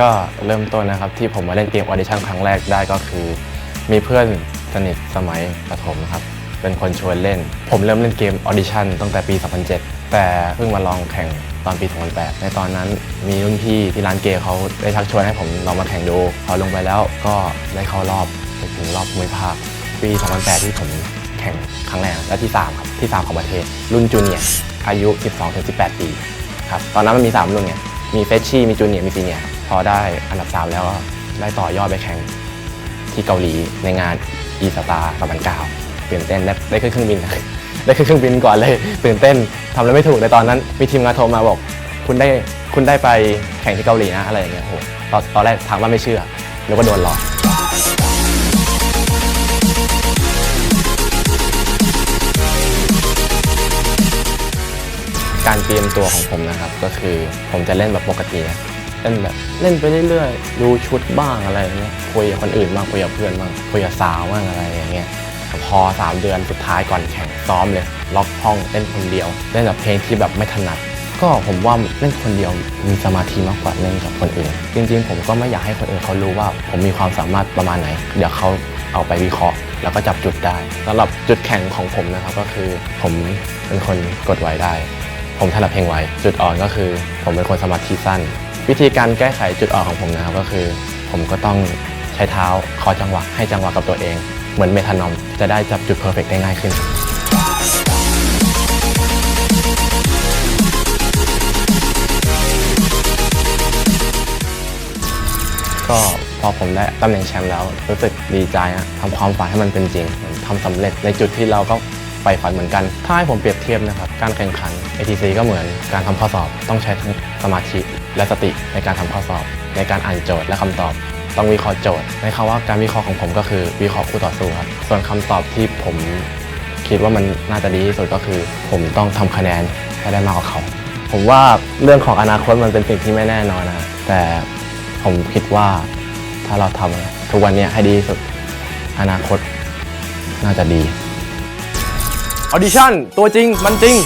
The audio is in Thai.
ก็เริ่มต้นนะครับที่ผมมาเล่นเกมออดิชั่นครั้งแรกได้ก็คือ มีเพื่อนสนิทสมัยประถมครับ เป็นคนชวนเล่น ผมเริ่มเล่นเกมออดิชั่นตั้งแต่ปี 2007 แต่เพิ่งมาลองแข่งตอนปี 2008 ในตอนนั้นมีรุ่นพี่ที่ร้านเกมเขาได้ชักชวนให้ผมลองมาแข่งดูพอลงไปแล้วก็ได้เข้ารอบไปถึงรอบภูมิภาคปี 2008 ที่ผมแข่งครั้งแรกและที่ 3 ครับที่ 3 ของประเทศ รุ่นจูเนียร์อายุ 12-18 ปีครับตอนนั้นมันมี 3 รุ่นไงมีเฟชชี่มีจูเนียร์มีซีเนียร์ พอได้อันดับ 3 แล้วได้ต่อยอดไปแข่งที่เกาหลีในงาน e s t a r 2009ตื่นเต้นได้ได้ขึ้นเครื่องบินได้ขึ้นเครื่องบินก่อนเลย ตื่นเต้นทำอะไรไม่ถูกในตอนนั้นมีทีมงานโทรมาบอกคุณได้คุณได้ไปแข่งที่เกาหลีนะอะไรอย่างเงี้ยโหตอนตอนแรกทางว่าไม่เชื่อนึกว่าโดนหลอกการเตรียมตัวของผมนะครับ ก็คือผมจะเล่นแบบปกติ เล่นแบบเล่นไปเรื่อยๆ ดูชุดบ้างอะไรอย่างเงี้ยคุยกับคนอื่นบ้างคุยกับเพื่อนบ้างคุยกับสาวบ้างอะไรอย่างเงี้ยพอ 3 เดือนสุดท้ายก่อนแข่งซ้อมเลย ล็อกห้องเล่นคนเดียวเล่นแบบเพลงที่แบบไม่ถนัด ก็ผมว่าเล่นคนเดียวมีสมาธิมากกว่าเล่นกับคนอื่น จริงๆ ผมก็ไม่อยากให้คนอื่นเขารู้ว่า ผมมีความสามารถประมาณไหน เดี๋ยวเขาเอาไปวิเคราะห์ แล้วก็จับจุดได้สำหรับจุดแข็งของผมนะครับก็คือผมเป็นคนกดไวได้ ผมถนัดเพลงไวจุดอ่อนก็คือ ผมเป็นคนสมาธิสั้น วิธีการแก้ไขจุดอ่อนของผมนะครับก็คือ ผมก็ต้องใช้เท้าคอจังหวะให้จังหวะกับตัวเอง เหมือนเมทานอม จะได้จับจุดเพอร์เฟกได้ง่ายขึ้น ก็พอผมได้ตำแหน่งแชมป์แล้ว รู้สึกดีใจนะทำความฝันให้มันเป็นจริงทำสำเร็จในจุดที่เราก็ใฝ่ฝันเหมือนกัน ถ้าให้ผมเปรียบเทียบนะครับ การแข่งขัน ATC ก็เหมือนการทำข้อสอบ ต้องใช้ทั้ง สมาธิ และสติในการทำข้อสอบ ในการอ่านโจทย์และคำตอบ ต้องวิเคราะห์โจทย์ ในคำว่าการวิเคราะห์ของผมก็คือวิเคราะห์คู่ต่อสู้ครับส่วนคำตอบที่ผมคิดว่ามันน่าจะดีที่สุดก็คือ ผมต้องทำคะแนนให้ได้มากกว่าเขา ผมว่าเรื่องของอนาคตมันเป็นสิ่งที่ไม่แน่นอนนะแต่ผมคิดว่าถ้าเราทำทุกวันนี้ให้ดีที่สุดอนาคตน่าจะดีออดิชั่นตัวจริงมันจริง